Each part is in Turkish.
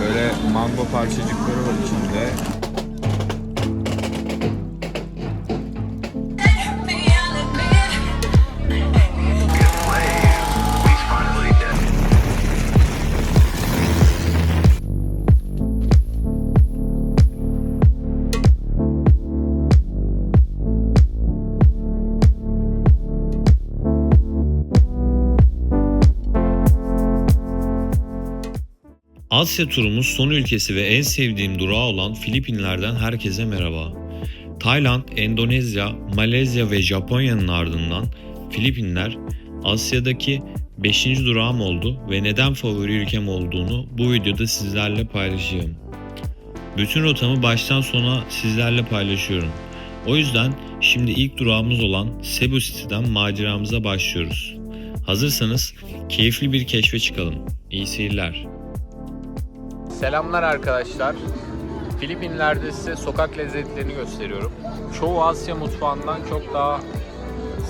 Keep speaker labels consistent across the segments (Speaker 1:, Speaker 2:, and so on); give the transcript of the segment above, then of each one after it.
Speaker 1: Böyle mango parçacıkları var içinde.
Speaker 2: Asya turumuz son ülkesi ve en sevdiğim durağı olan Filipinler'den herkese merhaba. Tayland, Endonezya, Malezya ve Japonya'nın ardından Filipinler Asya'daki 5. durağım oldu ve neden favori ülkem olduğunu bu videoda sizlerle paylaşacağım. Bütün rotamı baştan sona sizlerle paylaşıyorum. O yüzden şimdi ilk durağımız olan Cebu City'den maceramıza başlıyoruz. Hazırsanız keyifli bir keşfe çıkalım. İyi seyirler.
Speaker 1: Selamlar arkadaşlar. Filipinler'de size sokak lezzetlerini gösteriyorum. Çoğu Asya mutfağından çok daha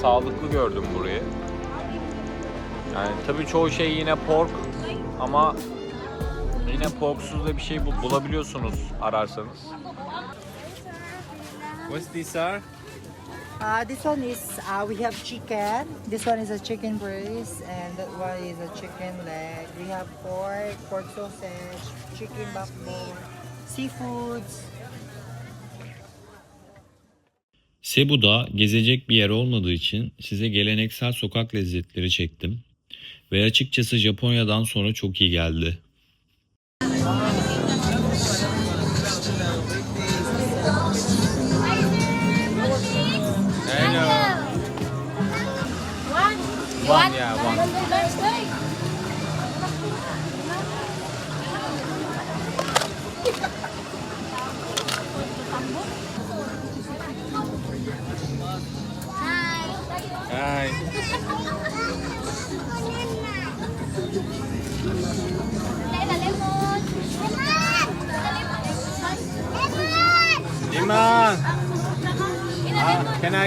Speaker 1: sağlıklı gördüm burayı. Yani tabii çoğu şey yine pork ama yine porksuz da bir şey bu- bulabiliyorsunuz ararsanız. What's this sir?
Speaker 3: Uh, this one is uh, we have chicken. This one is a chicken breast, and that one is a chicken leg. We have pork, pork sausage, chicken backbone, seafoods.
Speaker 2: Cebu'da gezecek bir yer olmadığı için size geleneksel sokak lezzetleri çektim. Ve açıkçası Japonya'dan sonra çok iyi geldi.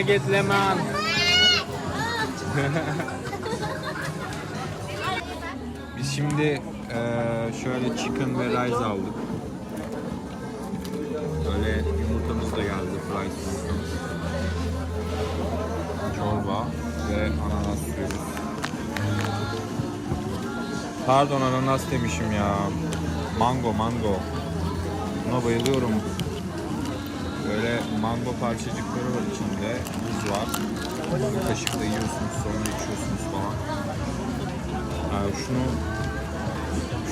Speaker 1: Get lemon? Biz şimdi eee, şöyle chicken ve rice aldık. Böyle yumurtamız da geldi, fried yumurtamız. Çorba ve ananas sürüyoruz. Pardon ananas demişim ya. Mango, mango. Buna bayılıyorum. Böyle mango parçacıkları var içinde. Buz var. Bunu kaşıkla yiyorsunuz sonra içiyorsunuz falan. Ha, şunu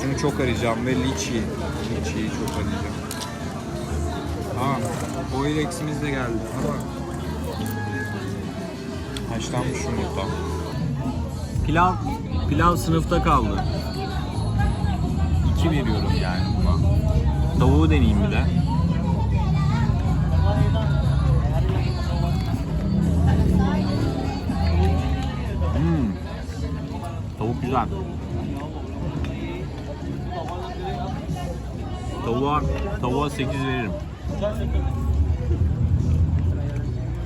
Speaker 1: şunu çok arayacağım ve lichi. Lichi'yi çok arayacağım. Ha, boil eksimiz de geldi. Ama haşlanmış yumurta. Pilav, pilav sınıfta kaldı. İki veriyorum yani buna. Tavuğu deneyeyim bir de. Güzel. Tavuğa, tavuğa 8 veririm.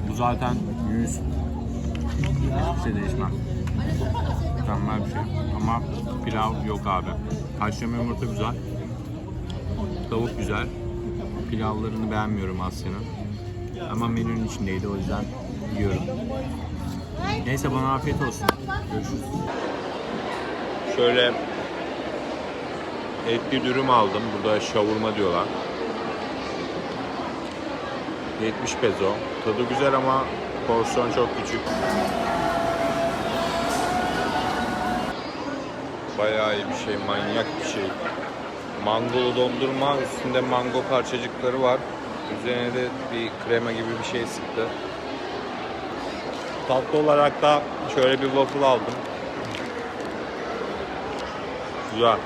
Speaker 1: Bu zaten 100. Hiçbir şey değişmem. Mükemmel bir şey. Ama pilav yok abi. Haşlama yumurta güzel. Tavuk güzel. Pilavlarını beğenmiyorum Asya'nın. Ama menünün içindeydi o yüzden yiyorum. Neyse bana afiyet olsun. Görüşürüz. Şöyle etli dürüm aldım. Burada şavurma diyorlar. 70 peso. Tadı güzel ama porsiyon çok küçük. Bayağı iyi bir şey, manyak bir şey. Mangolu dondurma, üstünde mango parçacıkları var. Üzerine de bir krema gibi bir şey sıktı. Tatlı olarak da şöyle bir waffle aldım. Güzel.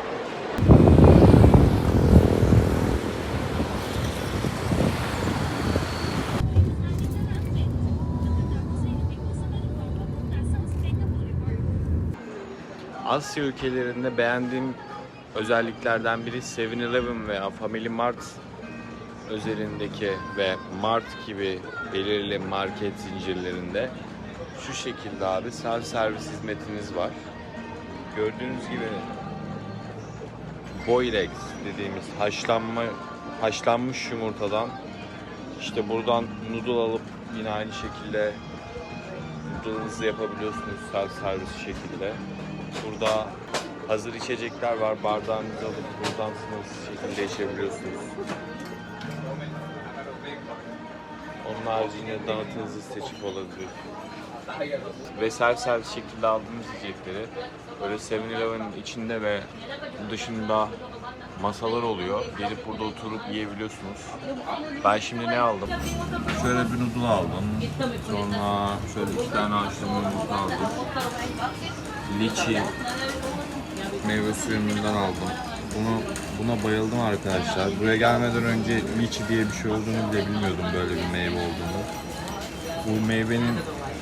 Speaker 1: Asya ülkelerinde beğendiğim özelliklerden biri 7-Eleven veya Family Mart özelindeki ve Mart gibi belirli market zincirlerinde şu şekilde abi self servis hizmetiniz var. Gördüğünüz gibi boiled eggs dediğimiz haşlanma haşlanmış yumurtadan işte buradan noodle alıp yine aynı şekilde noodle'ınızı yapabiliyorsunuz self servis şekilde. Burada hazır içecekler var. Bardağınızı alıp buradan sınırsız şekilde içebiliyorsunuz. Onun haricinde donatınızı seçip olabilir. Ve self servis şekilde aldığımız yiyecekleri böyle 7-Eleven'in içinde ve dışında masalar oluyor. Gelip burada oturup yiyebiliyorsunuz. Ben şimdi ne aldım? Şöyle bir noodle aldım. Sonra şöyle iki tane haşlama yumurta aldım. Liçi meyve suyumundan aldım. Bunu buna bayıldım arkadaşlar. Buraya gelmeden önce liçi diye bir şey olduğunu bile bilmiyordum böyle bir meyve olduğunu. Bu meyvenin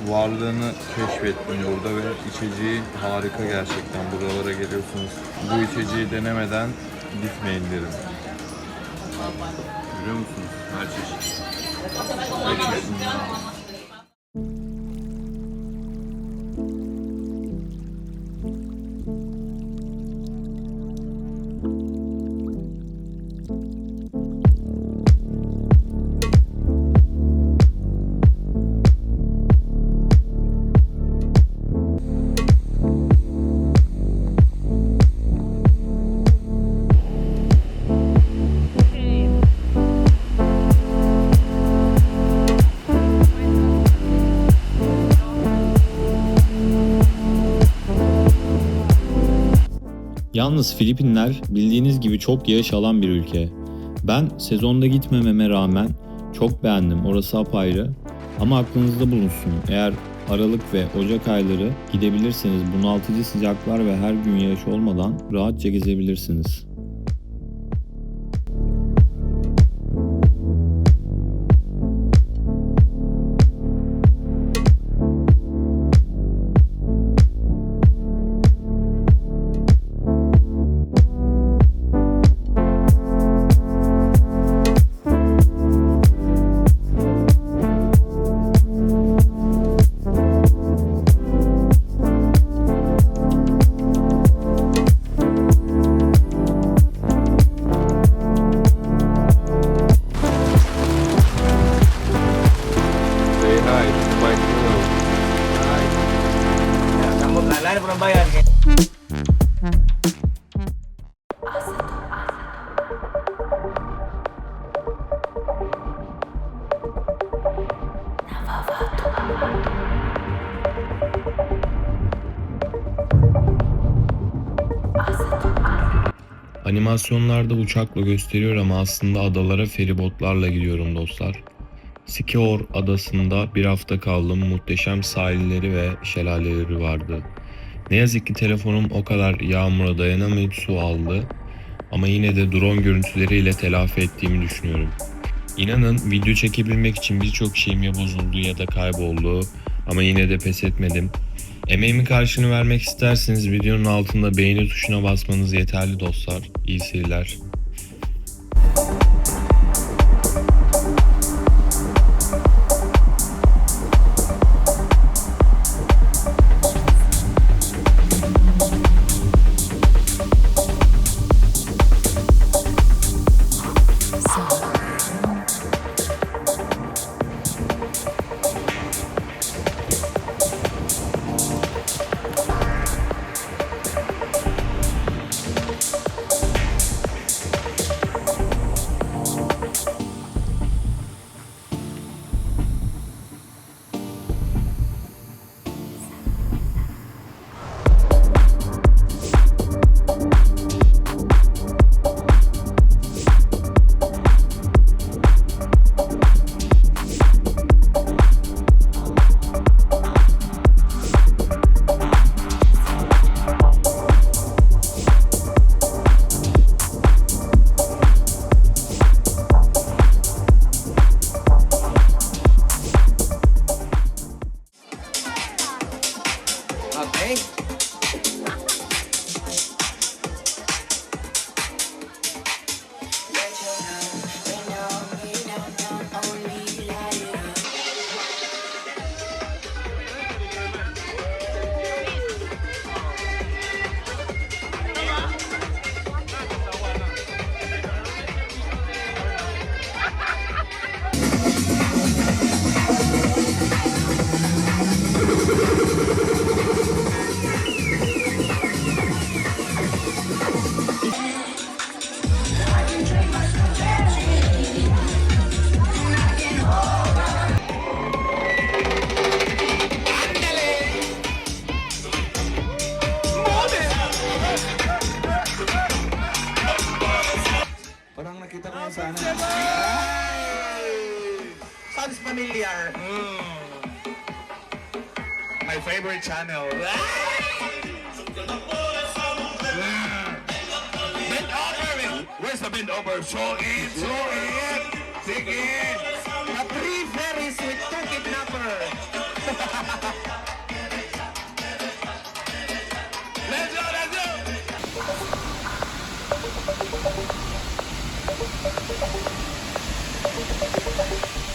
Speaker 1: varlığını keşfettim burada ve içeceği harika gerçekten. Buralara geliyorsunuz. Bu içeceği denemeden gitmeyin derim. Görüyor musunuz? Her çeşit. Her çeşit.
Speaker 2: Yalnız Filipinler bildiğiniz gibi çok yağış alan bir ülke. Ben sezonda gitmememe rağmen çok beğendim. Orası apayrı. Ama aklınızda bulunsun. Eğer Aralık ve Ocak ayları gidebilirseniz bunaltıcı sıcaklar ve her gün yağış olmadan rahatça gezebilirsiniz. Animasyonlarda uçakla gösteriyor ama aslında adalara feribotlarla gidiyorum dostlar. Sikeor adasında bir hafta kaldım. Muhteşem sahilleri ve şelaleleri vardı. Ne yazık ki telefonum o kadar yağmura dayanamayıp su aldı. Ama yine de drone görüntüleriyle telafi ettiğimi düşünüyorum. İnanın video çekebilmek için birçok şeyim ya bozuldu ya da kayboldu. Ama yine de pes etmedim. Emeğimin karşını vermek isterseniz videonun altında beğeni tuşuna basmanız yeterli dostlar. İyi seyirler.
Speaker 4: Sounds familiar. Mm.
Speaker 5: My favorite channel. Bend over, man. Where's the bend over? Show it, show it. Dig it.
Speaker 4: The three fairies with two kidnapper.
Speaker 5: Let's go, let's go.
Speaker 2: Bohol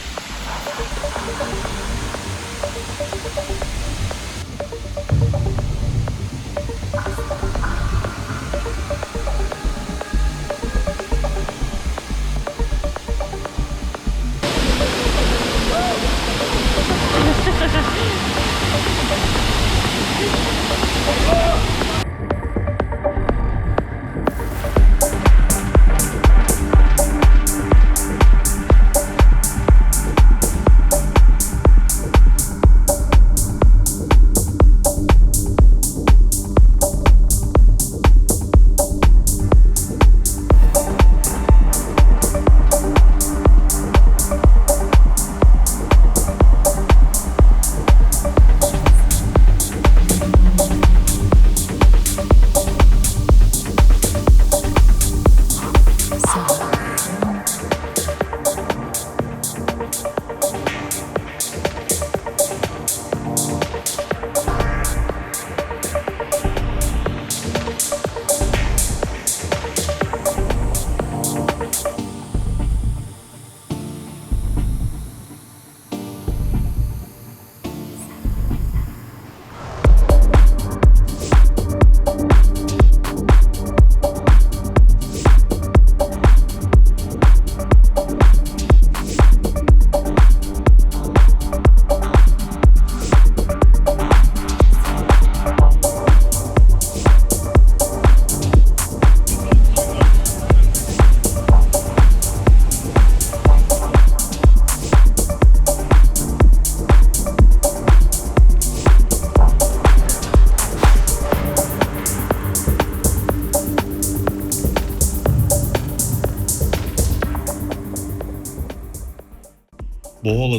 Speaker 2: フフフフ。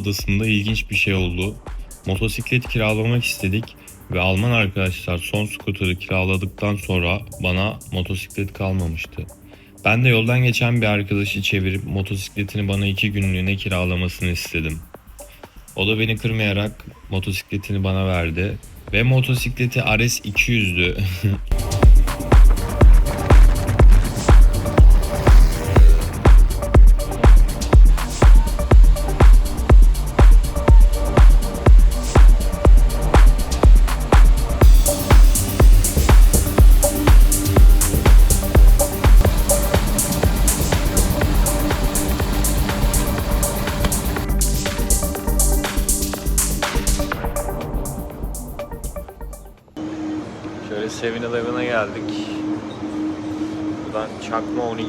Speaker 2: Adası'nda ilginç bir şey oldu. Motosiklet kiralamak istedik ve Alman arkadaşlar son skuterı kiraladıktan sonra bana motosiklet kalmamıştı. Ben de yoldan geçen bir arkadaşı çevirip motosikletini bana iki günlüğüne kiralamasını istedim. O da beni kırmayarak motosikletini bana verdi ve motosikleti RS 200'dü.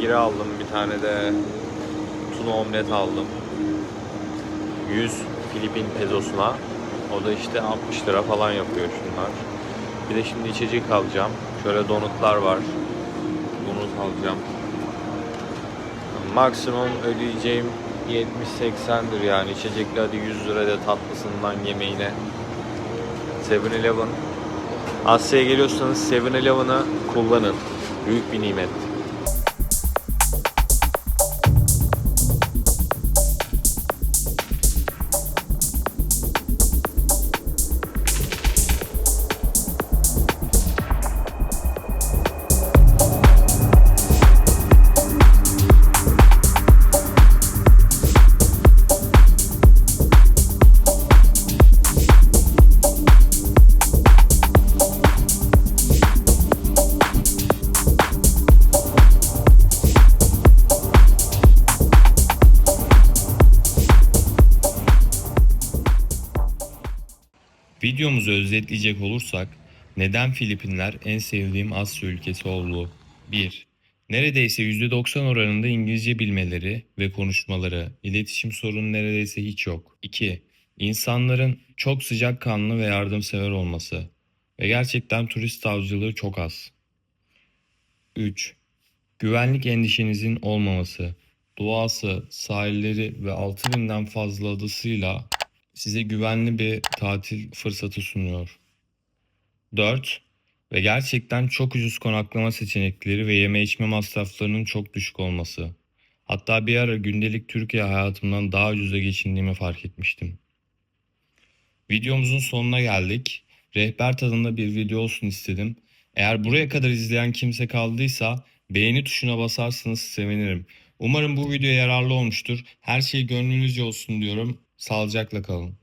Speaker 1: onigiri aldım. Bir tane de tuna omlet aldım. 100 Filipin pezosuna. O da işte 60 lira falan yapıyor şunlar. Bir de şimdi içecek alacağım. Şöyle donutlar var. Donut alacağım. Maksimum ödeyeceğim 70-80'dir yani. İçecekli hadi 100 lira da tatlısından yemeğine. 7-Eleven Asya'ya geliyorsanız 7-Eleven'ı kullanın. Büyük bir nimet.
Speaker 2: Videomuzu özetleyecek olursak neden Filipinler en sevdiğim Asya ülkesi oldu? 1. Neredeyse %90 oranında İngilizce bilmeleri ve konuşmaları, iletişim sorunu neredeyse hiç yok. 2. İnsanların çok sıcakkanlı ve yardımsever olması ve gerçekten turist avcılığı çok az. 3. Güvenlik endişenizin olmaması. doğası, sahilleri ve 6000'den fazla adasıyla size güvenli bir tatil fırsatı sunuyor. 4. Ve gerçekten çok ucuz konaklama seçenekleri ve yeme içme masraflarının çok düşük olması. Hatta bir ara gündelik Türkiye hayatımdan daha ucuza geçindiğimi fark etmiştim. Videomuzun sonuna geldik. Rehber tadında bir video olsun istedim. Eğer buraya kadar izleyen kimse kaldıysa beğeni tuşuna basarsanız sevinirim. Umarım bu video yararlı olmuştur. Her şey gönlünüzce olsun diyorum. Sağlıcakla kalın.